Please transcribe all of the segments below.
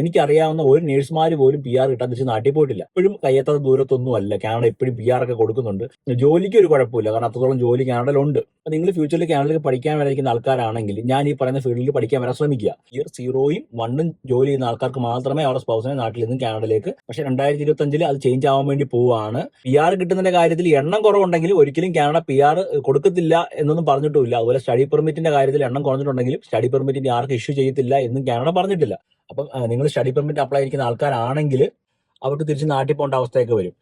എനിക്കറിയാവുന്ന ഒരു നേഴ്സുമാർ പോലും പി ആർ കിട്ടാൻ തിരിച്ച് നാട്ടിൽ പോയിട്ടില്ല. ഇപ്പോഴും കയ്യെത്താത്ത ദൂരത്തൊന്നും അല്ല. കാനഡ എപ്പോഴും പി ആർ ഒക്കെ കൊടുക്കുന്നുണ്ട്. ജോലിക്ക് ഒരു കുഴപ്പമില്ല. കാരണം അത്രത്തോളം ജോലി കാനഡയിലുണ്ട് അപ്പൊ നിങ്ങൾ ഫ്യൂച്ചറിൽ കാനഡയിൽ പഠിക്കാൻ വരാതിരിക്കുന്ന ആൾക്കാരാണെങ്കിൽ ഞാൻ ഈ പറയുന്ന ഫീൽഡിൽ പഠിക്കാൻ വരാൻ ശ്രമിക്കുക. ഇയർ സീറോയും വണ്ണും ജോലി ചെയ്യുന്ന ആൾക്കാർക്ക് മാത്രമേ അവരുടെ സ്പൗസിനെ നാട്ടിൽ നിന്ന് കാനഡയിലേക്ക് പക്ഷെ രണ്ടായിരത്തി ഇരുപത്തി അഞ്ചിൽ അത് ചേഞ്ച് ആവാൻ വേണ്ടി പോവാണ്. പി ആർ കിട്ടുന്നതിന്റെ കാര്യത്തിൽ എണ്ണം കുറവുണ്ടെങ്കിൽ ഒരിക്കലും കാനഡ പി ആർ കൊടുക്കത്തില്ല എന്നൊന്നും പറഞ്ഞിട്ടില്ല അതുപോലെ സ്റ്റഡി പെർമിറ്റിന്റെ കാര്യത്തിൽ എണ്ണം കുറഞ്ഞിട്ടുണ്ടെങ്കിലും സ്റ്റഡി പെർമിറ്റിന്റെ ആർക്ക് ഇഷ്യൂ ചെയ്യത്തില്ല എന്നും കാനഡ പറഞ്ഞിട്ടില്ല. അപ്പം നിങ്ങൾ സ്റ്റഡി പെർമിറ്റ് അപ്ലൈ ചെയ്യുന്ന ആൾക്കാരാണെങ്കിൽ അവർക്ക് തിരിച്ച് നാട്ടിൽ പോകേണ്ട അവസ്ഥയൊക്കെ വരും.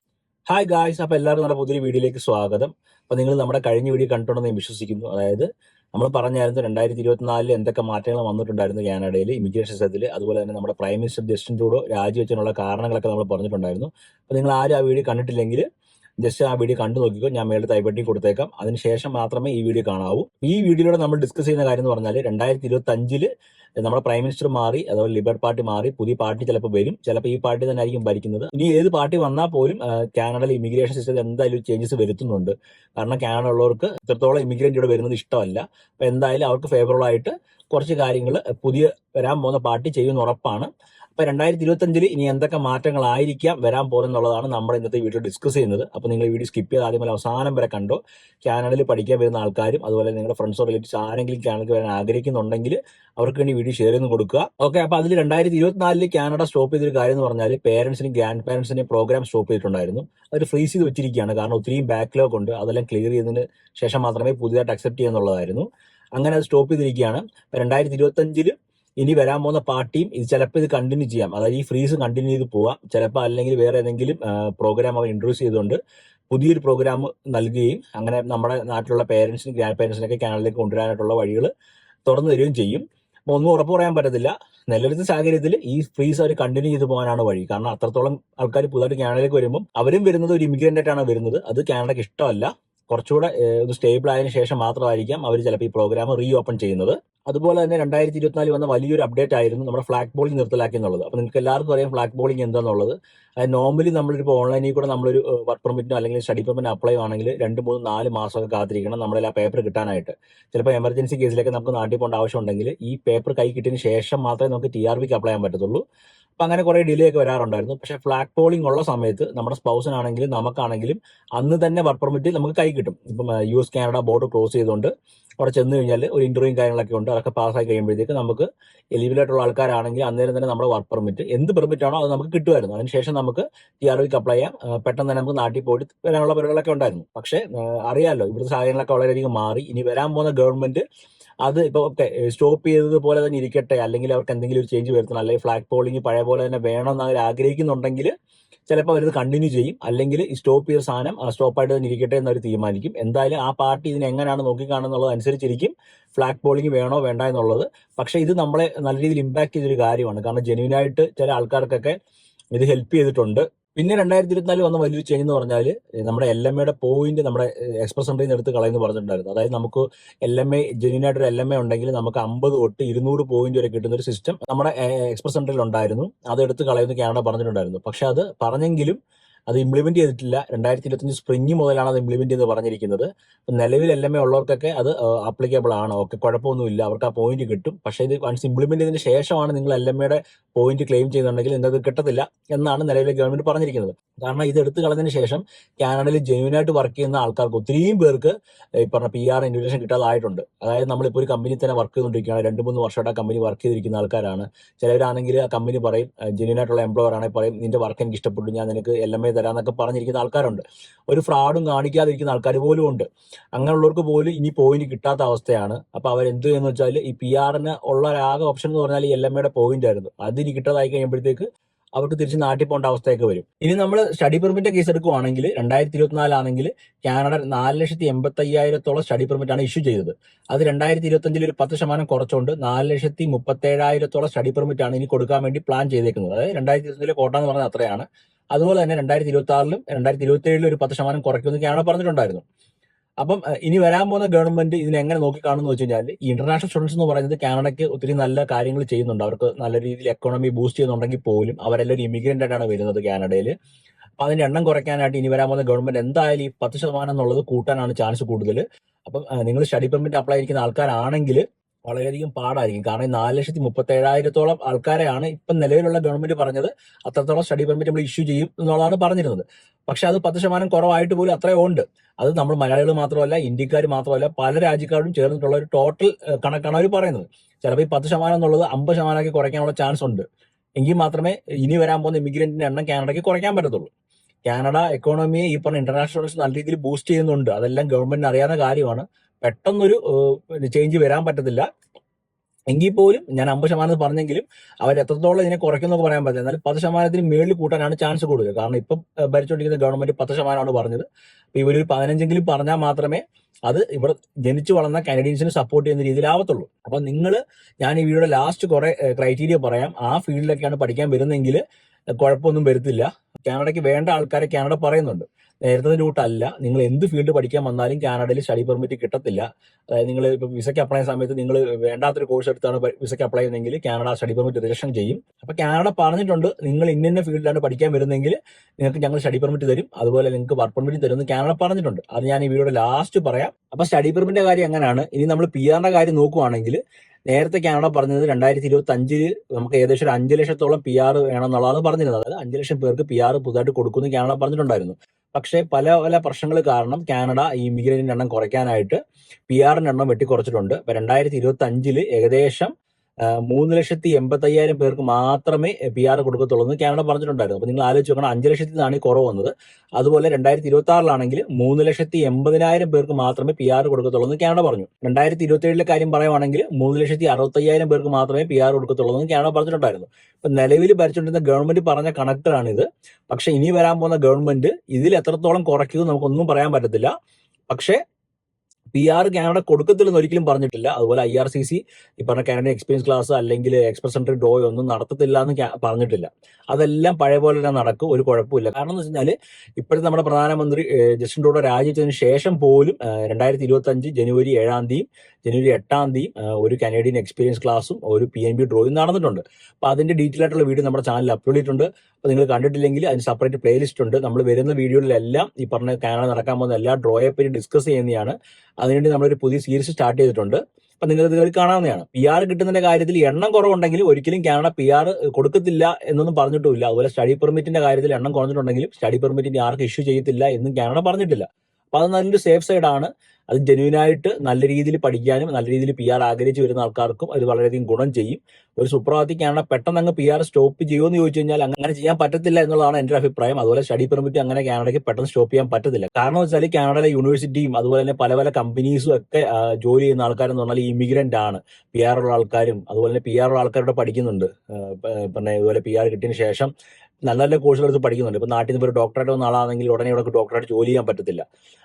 ഹായ് ഗായ്സ് അപ്പോൾ എല്ലാവർക്കും നമ്മുടെ പുതിയ വീഡിയോയിലേക്ക് സ്വാഗതം. അപ്പോൾ നിങ്ങൾ നമ്മുടെ കഴിഞ്ഞ വീഡിയോ കണ്ടിട്ടുണ്ടെന്ന് ഞാൻ വിശ്വസിക്കുന്നു. അതായത് നമ്മൾ പറഞ്ഞായിരുന്നു രണ്ടായിരത്തി ഇരുപത്തിനാലിൽ എന്തൊക്കെ മാറ്റങ്ങൾ വന്നിട്ടുണ്ടായിരുന്നു കാനഡയിൽ ഇമിഗ്രേഷൻ സിസ്റ്റത്തിൽ അതുപോലെ തന്നെ നമ്മുടെ പ്രൈം മിനിസ്റ്റർ ജസ്റ്റിൻ ട്രൂഡോ രാജിവെച്ചതിനുള്ള കാരണങ്ങളൊക്കെ നമ്മൾ പറഞ്ഞിട്ടുണ്ടായിരുന്നു. അപ്പോൾ നിങ്ങൾ ആരും ആ വീഡിയോ കണ്ടിട്ടില്ലെങ്കിൽ ജസ്റ്റ് ആ വീഡിയോ കണ്ടു നോക്കിക്കോ ഞാൻ മേളിൽ തൈപ്പട്ടി കൊടുത്തേക്കാം. അതിനുശേഷം മാത്രമേ ഈ വീഡിയോ കാണാവൂ. ഈ വീഡിയോയിലൂടെ നമ്മൾ ഡിസ്കസ് ചെയ്യുന്ന കാര്യം എന്ന് പറഞ്ഞാൽ രണ്ടായിരത്തി ഇരുപത്തി അഞ്ചിൽ നമ്മുടെ പ്രൈം മിനിസ്റ്റർ മാറി അതുപോലെ ലിബർ പാർട്ടി മാറി പുതിയ പാർട്ടി ചിലപ്പോൾ വരും. ചിലപ്പോൾ ഈ പാർട്ടി തന്നെ ആയിരിക്കും ഭരിക്കുന്നത്. ഇനി ഏത് പാർട്ടി വന്നാൽ പോലും കാനഡയിൽ ഇമിഗ്രേഷൻ സിസ്റ്റത്തിൽ എന്തായാലും ചേഞ്ചസ് വരുത്തുന്നുണ്ട്. കാരണം കാനഡ ഉള്ളവർക്ക് ഇത്രത്തോളം ഇമിഗ്രന്റ് ഇവിടെ വരുന്നത് ഇഷ്ടമല്ല. അപ്പൊ എന്തായാലും അവർക്ക് ഫേവറബിൾ ആയിട്ട് കുറച്ച് കാര്യങ്ങൾ പുതിയ വരാൻ പോകുന്ന പാർട്ടി ചെയ്യുമെന്ന് ഉറപ്പാണ്. അപ്പൊ രണ്ടായിരത്തി ഇരുപത്തി അഞ്ചിൽ ഇനി എന്തൊക്കെ മാറ്റങ്ങളായിരിക്കാം വരാൻ പോകുന്നുള്ളതാണ് നമ്മൾ ഇന്നത്തെ വീഡിയോ ഡിസ്കസ് ചെയ്യുന്നത്. അപ്പൊ നിങ്ങൾ വീഡിയോ സ്കിപ്പ് ചെയ്ത് ആദ്യം അവസാനം വരെ കണ്ടോ. കാനഡയിൽ പഠിക്കാൻ വരുന്ന ആൾക്കാരും അതുപോലെ നിങ്ങളുടെ ഫ്രണ്ട്സോ റിലേറ്റീവ്സ് ആരെങ്കിലും കാനഡയ്ക്ക് വരാൻ ആഗ്രഹിക്കുന്നുണ്ടെങ്കിൽ അവർക്ക് വേണ്ടി വീഡിയോ ഷെയർ ചെയ്ത് കൊടുക്കുക. ഓക്കെ അപ്പൊ അതിൽ രണ്ടായിരത്തി ഇരുപത്തിനാലിൽ കാനഡ സ്റ്റോപ്പ് ചെയ്തൊരു കാര്യം എന്ന് പറഞ്ഞാൽ പേരൻസിനും ഗ്രാൻഡ് പാരൻസിനും പ്രോഗ്രാം സ്റ്റോപ്പ് ചെയ്തിട്ടുണ്ടായിരുന്നു. അവർ ഫ്രീസ് ചെയ്ത് വെച്ചിരിക്കുകയാണ്. കാരണം ഒത്തിരിയും ബാക്ക്ലോഗ് ഉണ്ട്. അതെല്ലാം ക്ലിയർ ചെയ്തതിന് ശേഷം മാത്രമേ പുതിയതായിട്ട് അക്സെപ്റ്റ് ചെയ്യുന്നുള്ളതായിരുന്നു. അങ്ങനെ അത് സ്റ്റോപ്പ് ചെയ്തിരിക്കുകയാണ്. രണ്ടായിരത്തി ഇരുപത്തി അഞ്ചിൽ ഇനി വരാൻ പോകുന്ന പാർട്ടിയും ഇത് ചിലപ്പോൾ ഇത് കണ്ടിന്യൂ ചെയ്യാം. അതായത് ഈ ഫ്രീസ് കണ്ടിന്യൂ ചെയ്ത് പോവാം. ചിലപ്പോൾ അല്ലെങ്കിൽ വേറെ ഏതെങ്കിലും പ്രോഗ്രാം അവർ ഇൻട്രൊഡ്യൂസ് ചെയ്തുകൊണ്ട് പുതിയൊരു പ്രോഗ്രാം നൽകുകയും അങ്ങനെ നമ്മുടെ നാട്ടിലുള്ള പേരൻസിനും ഗ്രാൻഡ് പേരൻസിനൊക്കെ കാനഡയിലേക്ക് കൊണ്ടുവരാനായിട്ടുള്ള വഴികൾ തുറന്നു തരികയും ചെയ്യും. അപ്പോൾ ഒന്നും ഉറപ്പ് പറയാൻ പറ്റത്തില്ല. നിലവിലത്തെ സാഹചര്യത്തിൽ ഈ ഫ്രീസ് അവർ കണ്ടിന്യൂ ചെയ്ത് പോകാനാണ് വഴി. കാരണം അത്രത്തോളം ആൾക്കാർ പുതുതായിട്ട് കാനഡയിലേക്ക് വരുമ്പോൾ അവരും വരുന്നത് ഒരു ഇമിഗ്രന്റ് ആയിട്ടാണ് വരുന്നത്. അത് കാനഡയ്ക്ക് ഇഷ്ടമല്ല. കുറച്ചുകൂടെ ഒന്ന് സ്റ്റേബിൾ ആയതിനു ശേഷം മാത്രമായിരിക്കാം അവർ ചിലപ്പോൾ ഈ പ്രോഗ്രാം റീ ഓപ്പൺ ചെയ്യുന്നത്. അതുപോലെ തന്നെ രണ്ടായിരത്തി ഇരുപത്തിനാലിൽ വന്ന വലിയൊരു അപ്ഡേറ്റ് ആയിരുന്നു നമ്മുടെ ഫ്ലാഗ് ബോളിംഗ് നിർത്തലാക്കി എന്നുള്ളത്. അപ്പോൾ നിങ്ങൾക്ക് എല്ലാവർക്കും അറിയാം ഫ്ലാഗ് ബോളിംഗ് എന്താണെന്നുള്ളത് നോർമലി നമ്മളിപ്പോൾ ഓൺലൈനിൽ കൂടെ നമ്മളൊരു വർക്ക് പെർമിറ്റിനോ അല്ലെങ്കിൽ സ്റ്റഡി പെർമിറ്റ് അപ്ലൈ ആണെങ്കിൽ രണ്ട് മൂന്ന് നാല് മാസമൊക്കെ കാത്തിരിക്കണം നമ്മുടെ ആ പേപ്പർ കിട്ടാനായിട്ട്. ചിലപ്പോൾ എമർജൻസി കേസിലൊക്കെ നമുക്ക് നാട്ടിൽ പോകേണ്ട ആവശ്യമുണ്ടെങ്കിൽ ഈ പേപ്പർ കൈ കിട്ടിയതിന് ശേഷം മാത്രമേ നമുക്ക് ടി ആർ വിക്ക് അപ്ലൈ ചെയ്യാൻ പറ്റത്തുള്ളൂ. അപ്പം അങ്ങനെ കുറേ ഡിലേ ഒക്കെ വരാറുണ്ടായിരുന്നു. പക്ഷെ ഫ്ലാഗ് പോളിംഗ് ഉള്ള സമയത്ത് നമ്മുടെ സ്പൗസിനാണെങ്കിലും നമുക്കാണെങ്കിലും അന്ന് തന്നെ വർക്ക് പെർമിറ്റ് നമുക്ക് കൈ കിട്ടും. ഇപ്പം U S Canada border close ചെയ്തുകൊണ്ട് അവിടെ ചെന്ന് കഴിഞ്ഞാൽ ഒരു ഇന്റർവ്യൂ കാര്യങ്ങളൊക്കെ ഉണ്ട്. അതൊക്കെ പാസ്സായി കഴിയുമ്പോഴത്തേക്ക് നമുക്ക് എലിജിബിൾ ആയിട്ടുള്ള ആൾക്കാരാണെങ്കിൽ അന്നേരം തന്നെ നമ്മുടെ വർക്ക് പെർമിറ്റ് എന്ത് പെർമിറ്റ് ആണോ അത് നമുക്ക് കിട്ടുമായിരുന്നു. അതിനുശേഷം നമുക്ക് ടി ആർ വിക്ക് അപ്ലൈ ചെയ്യാം. പെട്ടെന്ന് തന്നെ നമുക്ക് നാട്ടിൽ പോയിട്ട് വരാനുള്ള പരിപാടികളൊക്കെ ഉണ്ടായിരുന്നു. പക്ഷേ അറിയാമല്ലോ ഇവിടുത്തെ സാഹചര്യങ്ങളൊക്കെ വളരെയധികം മാറി. ഇനി വരാൻ പോകുന്ന ഗവൺമെന്റ് അത് ഇപ്പൊ ഓക്കെ സ്റ്റോപ്പ് ചെയ്തതുപോലെ തന്നെ ഇരിക്കട്ടെ. അല്ലെങ്കിൽ അവർക്ക് എന്തെങ്കിലും ഒരു ചേഞ്ച് വരുത്തണം. അല്ലെങ്കിൽ ഫ്ലാഗ് പോളിംഗ് പഴയ പോലെ തന്നെ വേണം എന്ന് അവർ ആഗ്രഹിക്കുന്നുണ്ടെങ്കിൽ ചിലപ്പോൾ അവരത് കണ്ടിന്യൂ ചെയ്യും. അല്ലെങ്കിൽ സ്റ്റോപ്പ് ചെയ്ത സാധനം സ്റ്റോപ്പായിട്ട് തന്നെ ഇരിക്കട്ടെ എന്നവർ തീരുമാനിക്കും. എന്തായാലും ആ പാർട്ടി ഇതിനെ എങ്ങനെയാണ് അനുസരിച്ചിരിക്കും ഫ്ലാഗ് പോളിംഗ് വേണോ വേണ്ട എന്നുള്ളത്. പക്ഷേ ഇത് നമ്മളെ നല്ല രീതിയിൽ ഇമ്പാക്ട് ചെയ്തൊരു കാര്യമാണ്. കാരണം ജെന്യൂനായിട്ട് ചില ആൾക്കാർക്കൊക്കെ ഇത് ഹെൽപ്പ് ചെയ്തിട്ടുണ്ട്. പിന്നെ രണ്ടായിരത്തി ഇരുപത്തിനാല് വന്ന വലിയൊരു ചേഞ്ച് എന്ന് പറഞ്ഞാൽ നമ്മുടെ എൽ എം എയുടെ പോയിന്റ് നമ്മുടെ എക്സ്പ്രസ് നിന്ന് എടുത്ത് കളയെന്ന് പറഞ്ഞിട്ടുണ്ടായിരുന്നു. അതായത് നമുക്ക് എൽ എം എ ജെന്യൂനായിട്ട് എൽ എം എ ഉണ്ടെങ്കിൽ നമുക്ക് അമ്പത് തൊട്ട് ഇരുന്നൂറ് പോയിന്റ് വരെ കിട്ടുന്ന ഒരു സിസ്റ്റം നമ്മുടെ എക്സ്പ്രസ് സെന്ററിൽ ഉണ്ടായിരുന്നു. അത് എടുത്ത് കളയുന്ന കാനഡ പറഞ്ഞിട്ടുണ്ടായിരുന്നു. പക്ഷെ അത് പറഞ്ഞെങ്കിലും അത് ഇംപ്ലിമെന്റ് ചെയ്തിട്ടില്ല. രണ്ടായിരത്തി ഇരുപത്തഞ്ച് സ്പ്രിംഗ് മുതലാണ് അത് ഇംപ്ലിമെന്റ് ചെയ്ത് പറഞ്ഞിരിക്കുന്നത്. നിലവിൽ എൽ എം എ ഉള്ളവർക്കൊക്കെ അത് ആപ്ലിക്കബിൾ ആണ്. ഓക്കെ കുഴപ്പമൊന്നുമില്ല. അവർക്ക് ആ പോയിന്റ് കിട്ടും. പക്ഷേ ഇത് വൺസ് ഇംപ്ലിമെന്റ് ചെയ്തതിന് ശേഷമാണ് നിങ്ങൾ എൽ എം എയുടെ പോയിന്റ് ക്ലെയിം ചെയ്യുന്നുണ്ടെങ്കിൽ നിങ്ങൾക്ക് കിട്ടത്തില്ല എന്നാണ് നിലവിലെ ഗവൺമെന്റ് പറഞ്ഞിരിക്കുന്നത്. കാരണം ഇത് എടുത്തു കളഞ്ഞതിന് ശേഷം കാനഡയിൽ ജെന്യൂനായിട്ട് വർക്ക് ചെയ്യുന്ന ആൾക്കാർക്ക് ഒത്തിരിയും പേർക്ക് ഈ പറഞ്ഞ പി ആർ ഇൻവിറ്റേഷൻ കിട്ടാതായിട്ടുണ്ട്. അതായത് നമ്മളിപ്പോൾ ഒരു കമ്പനി തന്നെ വർക്ക് ചെയ്തുകൊണ്ടിരിക്കുകയാണ്. രണ്ട് മൂന്ന് വർഷമായിട്ട് ആ കമ്പനി വർക്ക് ചെയ്തിരിക്കുന്ന ആൾക്കാരാണ്. ചിലവരാണെങ്കിൽ ആ കമ്പനി പറയും ജെന്യൂൻ ആയിട്ടുള്ള എംപ്ലോയർ ആണെങ്കിൽ പറയും നിന്റെ വർക്ക് എനിക്ക് ഇഷ്ടപ്പെട്ടു. ഞാൻ നിനക്ക് എൽ എം എ തരാന്നൊക്കെ പറഞ്ഞിരിക്കുന്ന ആൾക്കാരുണ്ട്. ഒരു ഫ്രോഡും കാണിക്കാതിരിക്കുന്ന ആൾക്കാർ പോലും ഉണ്ട്. അങ്ങനെയുള്ളവർക്ക് പോലും ഇനി പോയിന്റ് കിട്ടാത്ത അവസ്ഥയാണ്. അപ്പൊ അവർ എന്ത് എന്ന് വെച്ചാൽ ഈ പി ആറിന് ഉള്ള ആകെ ഓപ്ഷൻ എന്ന് പറഞ്ഞാൽ ഈ എൽ എം എയുടെ പോയിന്റ് ആയിരുന്നു. അത് ഇനി കിട്ടാതായി കഴിയുമ്പോഴത്തേക്ക് അവർക്ക് തിരിച്ച് നാട്ടിൽ പോകേണ്ട അവസ്ഥയൊക്കെ വരും. ഇനി നമ്മൾ സ്റ്റഡി പെർമിറ്റ് കേസ് എടുക്കുവാണെങ്കിൽ രണ്ടായിരത്തി ഇരുപത്തിനാലാണെങ്കിൽ കാനഡ നാല് ലക്ഷത്തി എൺപത്തി അയ്യായിരത്തോളം സ്റ്റഡി പെർമിറ്റ് ആണ് ഇഷ്യൂ ചെയ്തത്. അത് രണ്ടായിരത്തി ഇരുപത്തഞ്ചിൽ ഒരു പത്ത് ശതമാനം കുറച്ചുകൊണ്ട് നാല് ലക്ഷത്തി മുപ്പത്തേഴായിരത്തോളം സ്റ്റഡി പെർമിറ്റ് ആണ് ഇനി കൊടുക്കാൻ വേണ്ടി പ്ലാൻ ചെയ്തേക്കുന്നത്. അതായത് രണ്ടായിരത്തി ഇരുപത്തഞ്ചിലെ കോട്ട എന്ന് പറഞ്ഞാൽ അത്രയാണ്. അതുപോലെ തന്നെ രണ്ടായിരത്തി ഇരുപത്തി ആറിലും രണ്ടായിരത്തി ഇരുപത്തി ഏഴിലും ഒരു പത്ത് ശതമാനം കുറയ്ക്കുമെന്ന് കാനഡ പറഞ്ഞിട്ടുണ്ടായിരുന്നു. അപ്പം ഇനി വരാൻ പോകുന്ന ഗവൺമെന്റ് ഇതിനെ എങ്ങനെ നോക്കിക്കാണെന്ന് വെച്ച് കഴിഞ്ഞാൽ ഈ ഇന്റർനാഷണൽ സ്റ്റുഡൻസ് എന്ന് പറയുന്നത് കാനഡയ്ക്ക് ഒത്തിരി നല്ല കാര്യങ്ങൾ ചെയ്യുന്നുണ്ട്. അവർക്ക് നല്ല രീതിയിൽ എക്കോണമി ബൂസ്റ്റ് ചെയ്യുന്നുണ്ടെങ്കിൽ പോലും അവരെല്ലാവരും ഇമിഗ്രന്റ് ആയിട്ടാണ് വരുന്നത് കാനഡയിൽ അപ്പൊ അതിന്റെ എണ്ണം കുറയ്ക്കാനായിട്ട് ഇനി വരാൻ പോകുന്ന ഗവൺമെന്റ് എന്തായാലും ഈ പത്ത് ശതമാനം എന്നുള്ളത് കൂട്ടാനാണ് ചാൻസ് കൂടുതൽ അപ്പം നിങ്ങൾ സ്റ്റഡി പെർമിറ്റ് അപ്ലൈ ചെയ്യുന്ന ആൾക്കാരാണെങ്കിൽ വളരെയധികം പാടായിരിക്കും. കാരണം നാല് ലക്ഷത്തി മുപ്പത്തി ഏഴായിരത്തോളം ആൾക്കാരെയാണ് ഇപ്പം നിലവിലുള്ള ഗവൺമെന്റ് പറഞ്ഞത് അത്രത്തോളം സ്റ്റഡി പെർമിറ്റ് നമ്മൾ ഇഷ്യൂ ചെയ്യും എന്നുള്ളതാണ് പറഞ്ഞിരുന്നത്. പക്ഷെ അത് പത്ത് ശതമാനം കുറവായിട്ട് പോലും അത്രയും ഉണ്ട്. അത് നമ്മൾ മലയാളികൾ മാത്രമല്ല ഇന്ത്യക്കാർ മാത്രമല്ല പല രാജ്യക്കാരും ചേർന്നിട്ടുള്ള ഒരു ടോട്ടൽ കണക്കാണ് അവർ പറയുന്നത്. ചിലപ്പോൾ ഈ പത്ത് ശതമാനം എന്നുള്ളത് അമ്പത് ശതമാനമാക്കി കുറയ്ക്കാനുള്ള ചാൻസ് ഉണ്ട്. എങ്കിൽ മാത്രമേ ഇനി വരാൻ പോകുന്ന ഇമിഗ്രന്റിന്റെ എണ്ണം കാനഡയ്ക്ക് കുറയ്ക്കാൻ പറ്റത്തുള്ളൂ. കാനഡ എക്കോണമിയെ ഈ പറഞ്ഞ ഇന്റർനാഷണൽ നല്ല രീതിയിൽ ബൂസ്റ്റ് ചെയ്യുന്നുണ്ട്. അതെല്ലാം ഗവൺമെന്റിന് അറിയാവുന്ന കാര്യമാണ്. പെട്ടെന്നൊരു ചേഞ്ച് വരാൻ പറ്റത്തില്ല. എങ്കിൽ പോലും ഞാൻ അമ്പത് ശതമാനം പറഞ്ഞെങ്കിലും അവർ എത്രത്തോളം ഇതിനെ കുറയ്ക്കുന്നൊക്കെ പറയാൻ പറ്റില്ല. എന്നാലും പത്ത് ശതമാനത്തിന് മേളിൽ കൂട്ടാനാണ് ചാൻസ് കൂടുതൽ കാരണം ഇപ്പം ഭരിച്ചുകൊണ്ടിരിക്കുന്ന ഗവൺമെന്റ് പത്ത് ശതമാനമാണ് പറഞ്ഞത്. അപ്പൊ ഇവരൊരു പതിനഞ്ചെങ്കിലും പറഞ്ഞാൽ മാത്രമേ അത് ഇവിടെ ജനിച്ചു വളർന്ന കാനഡിയൻസിന് സപ്പോർട്ട് ചെയ്യുന്ന രീതിയിലാവത്തുള്ളൂ അപ്പൊ നിങ്ങൾ ഞാൻ ഈ വീഡിയോയുടെ ലാസ്റ്റ് കുറെ ക്രൈറ്റീരിയ പറയാം. ആ ഫീൽഡിലൊക്കെയാണ് പഠിക്കാൻ വരുന്നതെങ്കിൽ കുഴപ്പമൊന്നും വരുത്തില്ല. കാനഡയ്ക്ക് വേണ്ട ആൾക്കാരെ കാനഡ പറയുന്നുണ്ട്. നേരത്തെ റൂട്ടല്ല നിങ്ങൾ എന്ത് ഫീൽഡ് പഠിക്കാൻ വന്നാലും കാനഡയിൽ സ്റ്റഡി പെർമിറ്റ് കിട്ടത്തില്ല. അതായത് നിങ്ങൾ ഇപ്പൊ വിസയ്ക്ക് അപ്ലൈ ചെയ്യുന്ന സമയത്ത് നിങ്ങൾ വേണ്ടാത്തൊരു കോഴ്സ് എടുത്താണ് വിസയ്ക്ക് അപ്ലൈ ചെയ്യുന്നതെങ്കിൽ കാനഡ സ്റ്റഡി പെർമിറ്റ് റിജക്ഷൻ ചെയ്യും. അപ്പൊ കാനഡ പറഞ്ഞിട്ടുണ്ട് നിങ്ങൾ ഇന്ന ഫീൽഡിലാണ് പഠിക്കാൻ വരുന്നെങ്കിൽ നിങ്ങൾക്ക് ഞങ്ങൾ സ്റ്റഡി പെർമിറ്റ് തരും. അതുപോലെ നിങ്ങൾക്ക് വർക്ക് പെർമിറ്റ് തരും എന്ന് കാനഡ പറഞ്ഞിട്ടുണ്ട്. അത് ഞാൻ ഈ വീഡിയോയുടെ ലാസ്റ്റ് പറയാം. അപ്പൊ സ്റ്റഡി പെർമിറ്റിന്റെ കാര്യം എങ്ങനെയാണ് ഇനി നമ്മൾ പി ആറിന്റെ കാര്യം നോക്കുവാണെങ്കിൽ നേരത്തെ ക്യാനഡ പറഞ്ഞത് രണ്ടായിരത്തി ഇരുപത്തി അഞ്ചിൽ നമുക്ക് ഏകദേശം ഒരു അഞ്ച് ലക്ഷത്തോളം പി ആർ വേണമെന്നുള്ളതാണ് പറഞ്ഞിരുന്നത്. അതായത് അഞ്ച് ലക്ഷം പേർക്ക് പി ആർ പുതുതായിട്ട് കൊടുക്കുമെന്ന് കാനഡ പറഞ്ഞിട്ടുണ്ടായിരുന്നു പക്ഷേ പല പല പ്രശ്നങ്ങൾ കാരണം കാനഡ ഈ ഇമിഗ്രന്റിന്റെ എണ്ണം കുറയ്ക്കാനായിട്ട് പി ആറിന്റെ എണ്ണം വെട്ടിക്കുറച്ചിട്ടുണ്ട്. അപ്പൊ രണ്ടായിരത്തി ഇരുപത്തി അഞ്ചിൽ ഏകദേശം മൂന്ന് ലക്ഷത്തി എൺപത്തി അയ്യായിരം പേർക്ക് മാത്രമേ പി ആർ കൊടുക്കത്തുള്ളൂ എന്ന് കാനഡ പറഞ്ഞിട്ടുണ്ടായിരുന്നു. അപ്പൊ നിങ്ങൾ ആലോചിച്ച് നോക്കണം അഞ്ച് ലക്ഷത്തിൽ നിന്നാണ് ഈ കുറവ് വന്നത്. അതുപോലെ രണ്ടായിരത്തി ഇരുപത്തി ആറിലാണെങ്കിൽ മൂന്ന് ലക്ഷത്തി എൺപതിനായിരം പേർക്ക് മാത്രമേ പി ആർ കൊടുക്കത്തുള്ളൂ എന്ന് കാനഡ പറഞ്ഞു. രണ്ടായിരത്തി ഇരുപത്തി ഏഴിലെ കാര്യം പറയുവാണെങ്കിൽ മൂന്ന് ലക്ഷത്തി അറുപത്തി അയ്യായിരം പേർക്ക് മാത്രമേ പി ആർ കൊടുക്കത്തുള്ളൂ എന്ന് കാനഡ പറഞ്ഞിട്ടുണ്ടായിരുന്നു. ഇപ്പൊ നിലവിൽ ഭരിച്ചുകൊണ്ടിരുന്ന ഗവൺമെന്റ് പറഞ്ഞ കണക്ടറാണിത് പക്ഷെ ഇനി വരാൻ പോകുന്ന ഗവൺമെന്റ് ഇതിൽ എത്രത്തോളം കുറയ്ക്കുമെന്ന് നമുക്കൊന്നും പറയാൻ പറ്റത്തില്ല. പക്ഷേ പി ആർ കാനഡ കൊടുക്കത്തില്ലെന്ന് ഒരിക്കലും പറഞ്ഞിട്ടില്ല. അതുപോലെ ഐ ആർ സി സി ഈ പറഞ്ഞ കാനഡ എക്സ്പീരിയൻസ് ക്ലാസ് അല്ലെങ്കിൽ എക്സ്പ്രസ് എൻട്രി ഡോ ഒന്നും നടത്തത്തില്ല എന്ന് പറഞ്ഞിട്ടില്ല. അതെല്ലാം പഴയ പോലെ തന്നെ നടക്കും. ഒരു കുഴപ്പമില്ല കാരണം എന്ന് വെച്ചാൽ ഇപ്പോഴത്തെ നമ്മുടെ പ്രധാനമന്ത്രി ജസ്റ്റിൻ ട്രൂഡോ രാജിച്ചതിന് ശേഷം പോലും രണ്ടായിരത്തി ഇരുപത്തി അഞ്ച് ജനുവരി ഏഴാം തീയതി ജനുവരി എട്ടാം തീയതി ഒരു കനേഡിയൻ എക്സ്പീരിയൻസ് ക്ലാസ്സും ഒരു പി എൻ ബി ഡ്രോയും നടന്നിട്ടുണ്ട്. അപ്പൊ അതിന്റെ ഡീറ്റെയിൽ ആയിട്ടുള്ള വീഡിയോ നമ്മുടെ ചാനലിൽ അപ്ലോഡ് ചെയ്തിട്ടുണ്ട്. അപ്പൊ നിങ്ങൾ കണ്ടിട്ടില്ലെങ്കിൽ അതിന് സെപ്പറേറ്റ് പ്ലേലിസ്റ്റ് ഉണ്ട്. നമ്മൾ വരുന്ന വീഡിയോയിലെല്ലാം ഈ പറഞ്ഞ കാനഡ നടക്കാൻ പോകുന്ന എല്ലാ ഡ്രോയെ പറ്റി ഡിസ്കസ് ചെയ്യുന്നതാണ്. അതിനുവേണ്ടി നമ്മളൊരു പുതിയ സീരീസ് സ്റ്റാർട്ട് ചെയ്തിട്ടുണ്ട്. അപ്പൊ നിങ്ങൾ ഇത് കാണാവുന്നതാണ്. പി ആർ കിട്ടുന്നതിന്റെ കാര്യത്തിൽ എണ്ണം കുറവുണ്ടെങ്കിൽ ഒരിക്കലും കാനഡ പി ആർ കൊടുക്കത്തില്ല എന്നൊന്നും പറഞ്ഞിട്ടില്ല അതുപോലെ സ്റ്റഡി പെർമിറ്റിന്റെ കാര്യത്തിൽ എണ്ണം കുറഞ്ഞിട്ടുണ്ടെങ്കിലും സ്റ്റഡി പെർമിറ്റിന്റെ ആർക്ക് ഇഷ്യൂ ചെയ്യത്തില്ല എന്നും കാനഡ പറഞ്ഞിട്ടില്ല. അപ്പൊ അത് നല്ലൊരു സേഫ് സൈഡ് ആണ്. അത് ജെന്യൂൻ ആയിട്ട് നല്ല രീതിയിൽ പഠിക്കാനും നല്ല രീതിയിൽ പി ആർ ആഗ്രഹിച്ച് വരുന്ന ആൾക്കാർക്കും അത് വളരെയധികം ഗുണം ചെയ്യും. ഒരു സുപ്രഭാതി കാനഡ പെട്ടെന്ന് അങ്ങ് പി ആർ സ്റ്റോപ്പ് ചെയ്യുമെന്ന് ചോദിച്ചു കഴിഞ്ഞാൽ അങ്ങനെ ചെയ്യാൻ പറ്റത്തില്ല എന്നുള്ളതാണ് എന്റെ അഭിപ്രായം. അതുപോലെ സ്റ്റഡി പെർമിറ്റ് അങ്ങനെ കാനഡയ്ക്ക് പെട്ടെന്ന് സ്റ്റോപ്പ് ചെയ്യാൻ പറ്റത്തില്ല. കാരണം വെച്ചാൽ കാനഡയിലെ യൂണിവേഴ്സിറ്റിയും അതുപോലെ തന്നെ പല പല കമ്പനീസും ഒക്കെ ജോലി ചെയ്യുന്ന ആൾക്കാരെന്ന് പറഞ്ഞാൽ ഇമിഗ്രന്റ് ആണ്. പി ആർ ഉള്ള ആൾക്കാരും അതുപോലെ തന്നെ പി ആർ ഉള്ള ആൾക്കാരോട് പഠിക്കുന്നുണ്ട്. പിന്നെ ഇതുപോലെ പി ആർ കിട്ടിയതിന് ശേഷം നല്ല നല്ല കോഴ്സുകൾ എടുത്ത് പഠിക്കുന്നുണ്ട്. ഇപ്പൊ നാട്ടിൽ നിന്ന് ഒരു ഡോക്ടറായിട്ട് വന്ന ആളാണെങ്കിൽ ഉടനെ ഇവിടെ ഡോക്ടറായിട്ട് ജോലി ചെയ്യാൻ പറ്റത്തില്ല.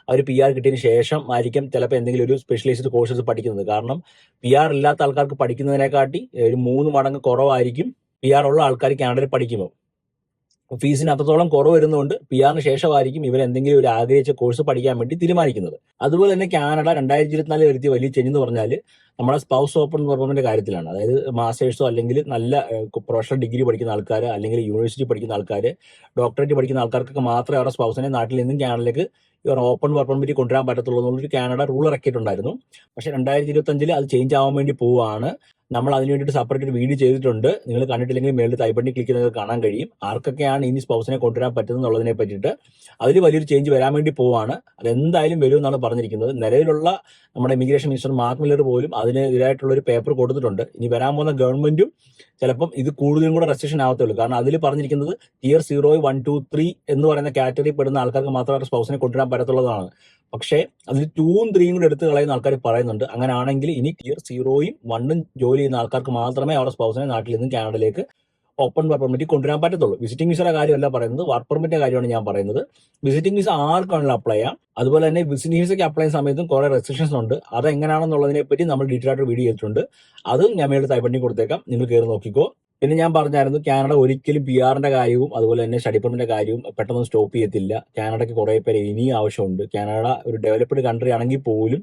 അവർ പി ആർ കിട്ടിയതിന് ശേഷം ആയിരിക്കും ചിലപ്പോൾ എന്തെങ്കിലും ഒരു സ്പെഷ്യലൈസ്ഡ് കോഴ്സസ് പഠിക്കുന്നത്. കാരണം പി ആർ ഇല്ലാത്ത ആൾക്കാർക്ക് പഠിക്കുന്നതിനെക്കാട്ടി ഒരു മൂന്ന് മടങ്ങ് കുറവായിരിക്കും പി ആർ ഉള്ള ആൾക്കാർ കാനഡയിൽ പഠിക്കുമ്പോൾ ഫീസിന് അത്രത്തോളം കുറവ് വരുന്നതുകൊണ്ട് പി ആറിന് ശേഷമായിരിക്കും ഇവർ എന്തെങ്കിലും ഒരു ആഗ്രഹിച്ച കോഴ്സ് പഠിക്കാൻ വേണ്ടി തീരുമാനിക്കുന്നത്. അതുപോലെ തന്നെ കാനഡ രണ്ടായിരത്തി ഇരുപത്തിനാല് വരുത്തിയ വലിയ ചേഞ്ച് എന്ന് പറഞ്ഞാൽ നമ്മുടെ സ്പൗസ് ഓപ്പൺ പെർഫോമൻസിന്റെ കാര്യത്തിലാണ്. അതായത് മാസ്റ്റേഴ്സോ അല്ലെങ്കിൽ നല്ല പ്രൊഫഷണൽ ഡിഗ്രി പഠിക്കുന്ന ആൾക്കാർ അല്ലെങ്കിൽ യൂണിവേഴ്സിറ്റി പഠിക്കുന്ന ആൾക്കാർ ഡോക്ടറേറ്റ് പഠിക്കുന്ന ആൾക്കാർക്കൊക്കെ മാത്രമേ അവരുടെ സ്പൗസിനെ നാട്ടിൽ നിന്നും കാനഡയിലേക്ക് ഇവർ ഓപ്പൺ പെർഫോമൻസിൽ കൊണ്ടുവരാൻ പറ്റത്തുള്ളൂ എന്നുള്ളൊരു കാനഡ റൂൾ ഇറക്കിയിട്ടുണ്ടായിരുന്നു പക്ഷേ രണ്ടായിരത്തി ഇരുപത്തി അഞ്ചിൽ അത് ചേഞ്ച് ആവാൻ വേണ്ടി പോവുകയാണ്. നമ്മൾ അതിന് വേണ്ടിയിട്ട് സെപ്പറേറ്റ് വീഡിയോ ചെയ്തിട്ടുണ്ട്. നിങ്ങൾ കണ്ടിട്ടില്ലെങ്കിൽ മേളിൽ തൈപ്പണ്ണി ക്ലിക്ക് ചെയ്ത് കാണാൻ കഴിയും. ആർക്കൊക്കെയാണ് ഇനി സ്പൗസിനെ കൊണ്ടുവരാൻ പറ്റുന്നത് എന്നുള്ളതിനെ പറ്റിയിട്ട് അതിൽ വലിയൊരു ചേഞ്ച് വരാൻ വേണ്ടി പോവാണ്. അതെന്തായാലും വരും എന്നാണ് പറഞ്ഞിരിക്കുന്നത്. നിലവിലുള്ള നമ്മുടെ ഇമിഗ്രേഷൻ മിനിസ്റ്റർ മാർക്ക് മില്ലർ പോലും അതിനെതിരായിട്ടുള്ള ഒരു പേപ്പർ കൊടുത്തിട്ടുണ്ട്. ഇനി വരാൻ പോകുന്ന ഗവൺമെന്റും ചിലപ്പം ഇത് കൂടുതലും കൂടെ റെസ്ട്രിക്ഷൻ ആവത്തുള്ളൂ. കാരണം അതിൽ പറഞ്ഞിരിക്കുന്നത് tier zero one two three എന്ന് പറയുന്ന കാറ്റഗറി പെടുന്ന ആൾക്കാർക്ക് മാത്രമേ സ്പൗസിനെ കൊണ്ടുവരാൻ പറ്റത്തുള്ളതാണ്. പക്ഷേ അതിൽ ടൂവും ത്രീയും കൂടെ എടുത്ത് കളയുന്ന ആൾക്കാർ പറയുന്നുണ്ട്. അങ്ങനെയാണെങ്കിൽ ഇനി ടിയർ സീറോയും വണ്ണും ജോലി ചെയ്യുന്ന ആൾക്കാർക്ക് മാത്രമേ അവരുടെ സ്പൗസിനെ നാട്ടിൽ നിന്നും കാനഡയിലേക്ക് ഓപ്പൺ വർക്ക് പെർമിറ്റ് കൊണ്ടുവരാൻ പറ്റത്തുള്ളൂ. വിസിറ്റിംഗ് വിസയുടെ കാര്യമല്ല പറയുന്നത്. വർക്ക് പെർമിറ്റിന്റെ കാര്യമാണ് ഞാൻ പറയുന്നത്. വിസിറ്റിംഗ് വിസ ആർക്കാണല്ലോ അപ്ലൈ ചെയ്യാം. അതുപോലെ തന്നെ ബിസിനസ് വിസയ്ക്ക് അപ്ലൈ ചെയ്യുന്ന സമയത്തും കുറെ റെസ്ട്രിക്ഷൻസ് ഉണ്ട്. അത് എങ്ങനെയാണെന്നുള്ളതിനെ പറ്റി നമ്മൾ ഡീറ്റെയിൽ ആയിട്ട് വീഡിയോ ചെയ്തിട്ടുണ്ട്. അതും ഞാൻ മേളിൽ തൈപ്പണ്ണി കൊടുത്തേക്കാം. നിങ്ങൾ കയറി നോക്കിക്കോ. പിന്നെ ഞാൻ പറഞ്ഞായിരുന്നു കാനഡ ഒരിക്കലും പി ആറിന്റെ കാര്യവും അതുപോലെ തന്നെ സ്റ്റഡി പെർമിന്റെ കാര്യവും പെട്ടെന്ന് സ്റ്റോപ്പ് ചെയ്യത്തില്ല. കാനഡയ്ക്ക് കുറെ പേര് ഇനിയും ആവശ്യമുണ്ട്. കാനഡ ഒരു ഡെവലപ്ഡ് കൺട്രി ആണെങ്കിൽ പോലും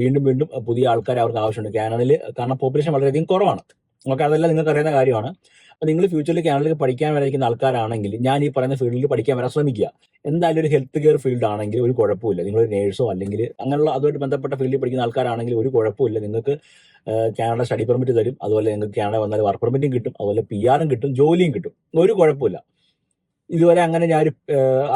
വീണ്ടും വീണ്ടും പുതിയ ആൾക്കാർ അവർക്ക് ആവശ്യമുണ്ട്. കാനഡയിൽ കാരണം പോപ്പുലേഷൻ വളരെയധികം കുറവാണ്. ഓക്കെ അതെല്ലാം നിങ്ങൾക്ക് അറിയുന്ന കാര്യമാണ്. അപ്പോൾ നിങ്ങൾ ഫ്യൂച്ചറിൽ കാനഡയിൽ പഠിക്കാൻ വരാതിരിക്കുന്ന ആൾക്കാരാണെങ്കിൽ ഞാൻ ഈ പറയുന്ന ഫീൽഡിൽ പഠിക്കാൻ വരാൻ ശ്രമിക്കുക. എന്തായാലും ഒരു ഹെൽത്ത് കെയർ ഫീൽഡ് ആണെങ്കിൽ ഒരു കുഴപ്പമില്ല. നിങ്ങൾ ഒരു നേഴ്സോ അല്ലെങ്കിൽ അങ്ങനെയുള്ള അതുമായിട്ട് ബന്ധപ്പെട്ട ഫീൽഡിൽ പഠിക്കുന്ന ആൾക്കാരാണെങ്കിൽ ഒരു കുഴപ്പമില്ല. നിങ്ങൾക്ക് കാനഡ സ്റ്റഡി പെർമിറ്റ് തരും. അതുപോലെ നിങ്ങൾക്ക് കാനഡ വന്നാൽ വർക്ക് പെർമിറ്റും കിട്ടും. അതുപോലെ പി ആറും കിട്ടും. ജോലിയും കിട്ടും. ഒരു കുഴപ്പമില്ല. ഇതുവരെ അങ്ങനെ ഞാൻ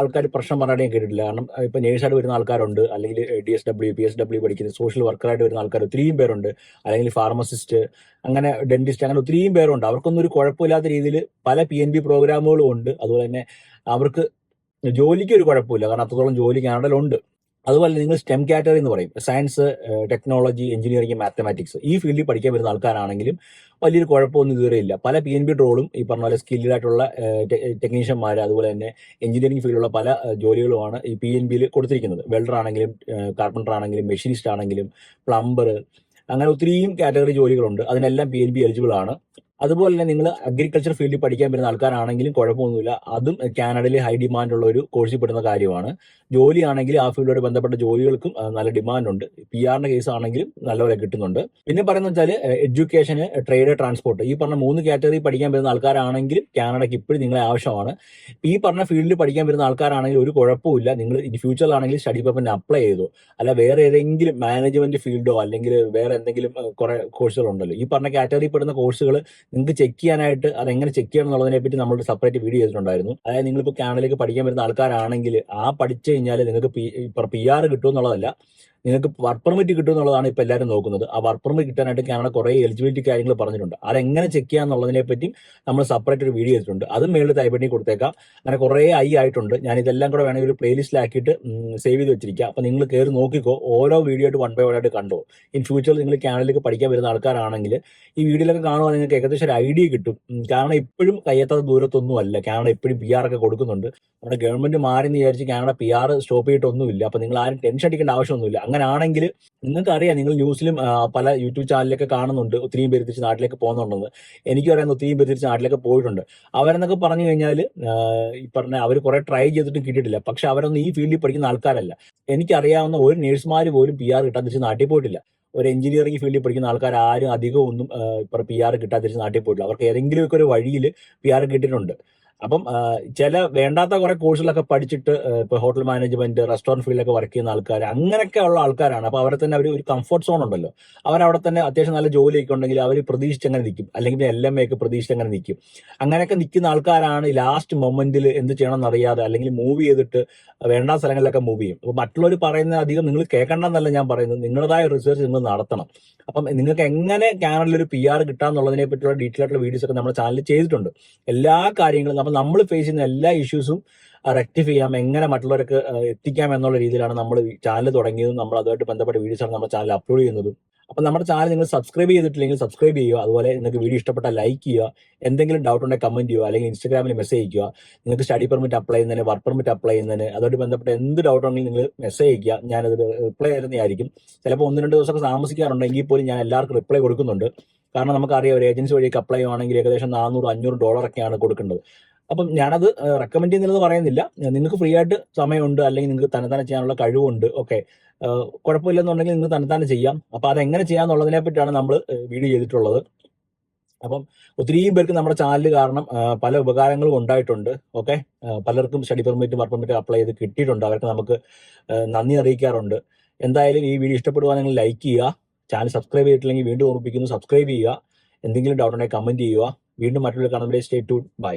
ആൾക്കാർ പ്രശ്നം പറഞ്ഞാൽ കേട്ടിട്ടില്ല. കാരണം ഇപ്പൊ നേഴ്സായിട്ട് വരുന്ന ആൾക്കാരുണ്ട്. അല്ലെങ്കിൽ D S W P S W പഠിക്കുന്ന സോഷ്യൽ വർക്കറായിട്ട് വരുന്ന ആൾക്കാർ ഒത്തിരിയും പേരുണ്ട്. അല്ലെങ്കിൽ ഫാർമസിസ്റ്റ് അങ്ങനെ ഡെന്റിസ്റ്റ് അങ്ങനെ ഒത്തിരിയും പേരുണ്ട്. അവർക്കൊന്നും ഒരു കുഴപ്പമില്ലാത്ത രീതിയിൽ പല പി എൻ ബി പ്രോഗ്രാമുകളും ഉണ്ട്. അതുപോലെ തന്നെ അവർക്ക് ജോലിക്ക് ഒരു കുഴപ്പമില്ല. കാരണം അത്രത്തോളം ജോലി കാനഡയിലുണ്ട്. അതുപോലെ നിങ്ങൾ സ്റ്റെം കാറ്റഗറി എന്ന് പറയും. സയൻസ് ടെക്നോളജി എഞ്ചിനീയറിംഗ് മാത്തമാറ്റിക്സ് ഈ ഫീൽഡിൽ പഠിക്കാൻ വരുന്ന ആൾക്കാരാണെങ്കിലും വലിയൊരു കുഴപ്പമൊന്നും ഇതുവരെ ഇല്ല. പല പി എൻ ബി റോളും ഈ പറഞ്ഞ പോലെ സ്കിൽഡ് ആയിട്ടുള്ള ടെക്നീഷ്യന്മാർ അതുപോലെ തന്നെ എഞ്ചിനീയറിംഗ് ഫീൽഡിലുള്ള പല ജോലികളുമാണ് ഈ പി എൻ ബിയിൽ കൊടുത്തിരിക്കുന്നത്. വെൽഡർ ആണെങ്കിലും കാർപ്പന്റർ ആണെങ്കിലും മെഷീനിസ്റ്റ് ആണെങ്കിലും പ്ലംബർ അങ്ങനെ ഒത്തിരിയും കാറ്റഗറി ജോലികളുണ്ട്. അതിനെല്ലാം പി എൻ ബി എലിജിബിൾ ആണ്. അതുപോലെ തന്നെ നിങ്ങൾ അഗ്രികൾച്ചർ ഫീൽഡിൽ പഠിക്കാൻ വരുന്ന ആൾക്കാരാണെങ്കിലും കുഴപ്പമൊന്നുമില്ല. അതും കാനഡയിൽ ഹൈ ഡിമാൻഡ് ഉള്ള ഒരു കോഴ്സിൽ പെടുന്ന കാര്യമാണ്. ജോലിയാണെങ്കിൽ ആ ഫീൽഡോട് ബന്ധപ്പെട്ട ജോലികൾക്കും നല്ല ഡിമാൻഡ് ഉണ്ട്. പി ആറിന്റെ കേസ് ആണെങ്കിലും നല്ലപോലെ കിട്ടുന്നുണ്ട്. പിന്നെ പറയുന്നത് വെച്ചാൽ എഡ്യൂക്കേഷന് ട്രേഡ് ട്രാൻസ്പോർട്ട് ഈ പറഞ്ഞ മൂന്ന് കാറ്റഗറി പഠിക്കാൻ വരുന്ന ആൾക്കാരാണെങ്കിലും കാനഡയ്ക്ക് ഇപ്പോഴും നിങ്ങളെ ആവശ്യമാണ്. ഈ പറഞ്ഞ ഫീൽഡിൽ പഠിക്കാൻ വരുന്ന ആൾക്കാരാണെങ്കിൽ ഒരു കുഴപ്പമില്ല നിങ്ങൾ ഇനി ഫ്യൂച്ചറിലാണെങ്കിൽ സ്റ്റഡി പേപ്പറിന് അപ്ലൈ ചെയ്തോ. അല്ല വേറെ ഏതെങ്കിലും മാനേജ്മെന്റ് ഫീൽഡോ അല്ലെങ്കിൽ വേറെ എന്തെങ്കിലും കുറെ കോഴ്സുകൾ ഉണ്ടല്ലോ. ഈ പറഞ്ഞ കാറ്റഗറി പെടുന്ന കോഴ്സുകൾ നിങ്ങൾക്ക് ചെക്ക് ചെയ്യാനായിട്ട് അത് എങ്ങനെ ചെക്ക് ചെയ്യണം എന്നുള്ളതിനെ പറ്റി നമ്മൾ സെപ്പറേറ്റ് വീഡിയോ ചെയ്തിട്ടുണ്ടായിരുന്നു. അതായത് നിങ്ങളിപ്പോൾ കാനഡയിലേക്ക് പഠിക്കാൻ വരുന്ന ആൾക്കാരാണെങ്കിൽ ആ പഠിച്ചു കഴിഞ്ഞാൽ നിങ്ങൾക്ക് ഇപ്പം പി ആർ കിട്ടും എന്നുള്ളതല്ല. നിങ്ങൾക്ക് വർക്ക് പെർമിറ്റ് കിട്ടും എന്നുള്ളതാണ് ഇപ്പൊ എല്ലാവരും നോക്കുന്നത്. ആ വർക്ക് പെർമിറ്റ് കിട്ടാനായിട്ട് കാനഡ കുറെ എലിജിബിലിറ്റി കാര്യങ്ങൾ പറഞ്ഞിട്ടുണ്ട്. അതെങ്ങനെ ചെക്ക് ചെയ്യാന്നുള്ളതിനെ പറ്റി നമ്മൾ സെപ്പറേറ്റ് ഒരു വീഡിയോ ചെയ്തിട്ടുണ്ട് അതും മേളിൽ തൈപ്പണി കൊടുത്തേക്കാം. അങ്ങനെ കുറെ ഐ ആയിട്ടുണ്ട്. ഞാൻ ഇതെല്ലാം കൂടെ വേണമെങ്കിൽ ഒരു പ്ലേലിസ്റ്റിലാക്കിയിട്ട് സേവ് ചെയ്ത് വെച്ചിരിക്കുക അപ്പൊ നിങ്ങൾ കയറി നോക്കിക്കോ. ഓരോ വീഡിയോ ആയിട്ട് വൺ ബൈ വൺ ആയിട്ട് കണ്ടോ. ഇൻ ഫ്യൂച്ചറിൽ നിങ്ങൾ കാനഡയിലേക്ക് പഠിക്കാൻ വരുന്ന ആൾക്കാരാണെങ്കിൽ ഈ വീഡിയോയിലൊക്കെ കാണുവാൻ നിങ്ങൾക്ക് ഏകദേശം ഒരു ഐഡിയ കിട്ടും. കാരണം ഇപ്പോഴും കയ്യെത്താത്ത ദൂരത്തൊന്നും അല്ല. കാനഡ ഇപ്പോഴും പി ആർ ഒക്കെ കൊടുക്കുന്നുണ്ട്. നമ്മുടെ ഗവൺമെന്റ് മാറി എന്ന് വിചാരിച്ച് കാനഡ പി ആർ സ്റ്റോപ്പ് ചെയ്തിട്ടൊന്നുമില്ല. അപ്പൊ നിങ്ങൾ ആരും ടെൻഷൻ അടിക്കേണ്ട ആവശ്യമൊന്നുമില്ല. അങ്ങനെ ആണെങ്കിൽ നിങ്ങൾക്ക് അറിയാം നിങ്ങൾ ന്യൂസിലും പല യൂട്യൂബ് ചാനലിലൊക്കെ കാണുന്നുണ്ട് ഒത്തിരിയും പേര് തിരിച്ച് നാട്ടിലേക്ക് പോകുന്നുണ്ടെന്ന്. എനിക്ക് അറിയാവുന്ന ഒത്തിരിയും പേര് തിരിച്ച് നാട്ടിലേക്ക് പോയിട്ടുണ്ട്. അവരെന്നൊക്കെ പറഞ്ഞു കഴിഞ്ഞാൽ ഈ പറഞ്ഞ അവർ കുറെ ട്രൈ ചെയ്തിട്ടും കിട്ടിയിട്ടില്ല. പക്ഷെ അവരൊന്നും ഈ ഫീൽഡിൽ പഠിക്കുന്ന ആൾക്കാരല്ല. എനിക്കറിയാവുന്ന ഒരു നേഴ്സുമാർ പോലും പി ആർ കിട്ടാൻ തിരിച്ച് നാട്ടിൽ പോയിട്ടില്ല. ഒരു എഞ്ചിനീയറിംഗ് ഫീൽഡിൽ പഠിക്കുന്ന ആൾക്കാർ ആരും അധികം ഒന്നും ഇപ്പം പി ആർ കിട്ടാൻ തിരിച്ച് നാട്ടിൽ പോയിട്ടില്ല. അവർക്ക് ഏതെങ്കിലുമൊക്കെ ഒരു വഴിയിൽ പി ആർ കിട്ടിയിട്ടുണ്ട്. അപ്പം ചില വേണ്ടാത്ത കുറെ കോഴ്സുകളൊക്കെ പഠിച്ചിട്ട് ഇപ്പൊ ഹോട്ടൽ മാനേജ്മെന്റ് റെസ്റ്റോറന്റ് ഫീൽഡിലൊക്കെ വർക്ക് ചെയ്യുന്ന ആൾക്കാർ അങ്ങനെയൊക്കെ ഉള്ള ആൾക്കാരാണ്. അപ്പൊ അവരെ തന്നെ അവർ ഒരു കംഫർട്ട് സോൺ ഉണ്ടല്ലോ. അവരവിടെ തന്നെ അത്യാവശ്യം നല്ല ജോലിയൊക്കെ ഉണ്ടെങ്കിൽ അവർ പ്രതീക്ഷിച്ച് അങ്ങനെ നിൽക്കും അല്ലെങ്കിൽ എൽ എം ഒക്കെ പ്രതീക്ഷിച്ചങ്ങനെ നിൽക്കും അങ്ങനെയൊക്കെ നിൽക്കുന്ന ആൾക്കാരാണ് ലാസ്റ്റ് മൊമെന്റിൽ എന്ത് ചെയ്യണം എന്നറിയാതെ അല്ലെങ്കിൽ മൂവ് ചെയ്തിട്ട് വേണ്ട സ്ഥലങ്ങളിലൊക്കെ മൂവ് ചെയ്യും. അപ്പൊ മറ്റുള്ളവർ പറയുന്ന അധികം നിങ്ങൾ കേൾക്കണ്ടെന്നല്ല ഞാൻ പറയുന്നത്. നിങ്ങളുടേതായ റിസർച്ച് നിങ്ങൾ നടത്തണം. അപ്പം നിങ്ങൾക്ക് എങ്ങനെ കാനഡയിൽ ഒരു പി ആർ കിട്ടാന്നുള്ളതിനെ പറ്റിയുള്ള ഡീറ്റെയിൽ ആയിട്ടുള്ള വീഡിയോസ് ഒക്കെ നമ്മുടെ ചാനലിൽ ചെയ്തിട്ടുണ്ട്. എല്ലാ കാര്യങ്ങളും നമ്മൾ നമ്മൾ ഫേസ് ചെയ്യുന്ന എല്ലാ ഇഷ്യൂസും റെക്ടിഫൈ ചെയ്യാം. എങ്ങനെ മറ്റുള്ളവർക്ക് എത്തിക്കാം എന്നുള്ള രീതിയിലാണ് നമ്മൾ ചാനൽ തുടങ്ങിയതും നമ്മൾ അതുമായിട്ട് ബന്ധപ്പെട്ട വീഡിയോസാണ് നമ്മുടെ ചാനൽ അപ്ലോഡ് ചെയ്യുന്നതും. അപ്പൊ നമ്മുടെ ചാനൽ നിങ്ങൾ സബ്സ്ക്രൈബ് ചെയ്തിട്ടില്ലെങ്കിൽ സബ്സ്ക്രൈബ് ചെയ്യുക. അതുപോലെ നിങ്ങൾക്ക് വീഡിയോ ഇഷ്ടപ്പെട്ടാൽ ലൈക്ക് ചെയ്യുക. എന്തെങ്കിലും ഡൗട്ട് ഉണ്ടെങ്കിൽ കമന്റ് ചെയ്യുക. അല്ലെങ്കിൽ ഇൻസ്റ്റാഗ്രാമിൽ മെസ്സേജ് അയക്കുക നിങ്ങൾക്ക് സ്റ്റഡി പെർമിറ്റ് അപ്ലൈ ചെയ്യുന്നതിന് വർക്ക് പെർമിറ്റ് അപ്ലൈ ചെയ്യുന്നതിന് അതുമായിട്ട് ബന്ധപ്പെട്ട എന്ത് ഡൗട്ട് ഉണ്ടെങ്കിലും നിങ്ങൾ മെസ്സേജ് അയക്കുക ഞാനത് റിപ്ലൈ തരുന്നതായിരിക്കും. ചിലപ്പോൾ ഒന്ന് രണ്ട് ദിവസമൊക്കെ താമസിക്കാറുണ്ടെങ്കിൽ പോലും ഞാൻ എല്ലാവർക്കും റിപ്ലൈ കൊടുക്കുന്നുണ്ട്. കാരണം നമുക്കറിയാം ഒരു ഏജൻസി വഴിയൊക്കെ അപ്ലൈ ചെയ്യുവാണെങ്കിൽ ഏകദേശം നാനൂറ് അഞ്ഞൂറ് ഡോളറൊക്കെയാണ് കൊടുക്കേണ്ടത്. അപ്പം ഞാനത് റെക്കമെൻഡ് ചെയ്യുന്നില്ലെന്ന് പറയുന്നില്ല. നിങ്ങൾക്ക് ഫ്രീ ആയിട്ട് സമയമുണ്ട് അല്ലെങ്കിൽ നിങ്ങൾക്ക് തന്നെത്താനെ ചെയ്യാനുള്ള കഴിവുണ്ട്. ഓക്കെ. കുഴപ്പമില്ലെന്നുണ്ടെങ്കിൽ നിങ്ങൾക്ക് തന്നെത്താനെ ചെയ്യാം. അപ്പം അതെങ്ങനെ ചെയ്യാന്നുള്ളതിനെ പറ്റിയാണ് നമ്മൾ വീഡിയോ ചെയ്തിട്ടുള്ളത്. അപ്പം ഒത്തിരി പേർക്ക് നമ്മുടെ ചാനൽ കാരണം പല ഉപകാരങ്ങളും ഉണ്ടായിട്ടുണ്ട്. ഓക്കെ. പലർക്കും study permit work permit apply ചെയ്ത് കിട്ടിയിട്ടുണ്ട്. അവർക്ക് നമുക്ക് നന്ദി അറിയിക്കാറുണ്ട്. എന്തായാലും ഈ വീഡിയോ ഇഷ്ടപ്പെടുവാണെങ്കിൽ ലൈക്ക് ചെയ്യുക. ചാനൽ സബ്സ്ക്രൈബ് ചെയ്തിട്ടില്ലെങ്കിൽ വീണ്ടും ഓർമ്മിപ്പിക്കുന്നു. സബ്സ്ക്രൈബ് ചെയ്യുക. എന്തെങ്കിലും ഡൗട്ട് ഉണ്ടെങ്കിൽ കമന്റ് ചെയ്യുക. വീണ്ടും മറ്റൊരു കാണുമ്പോൾ സ്റ്റേ ടു ബൈ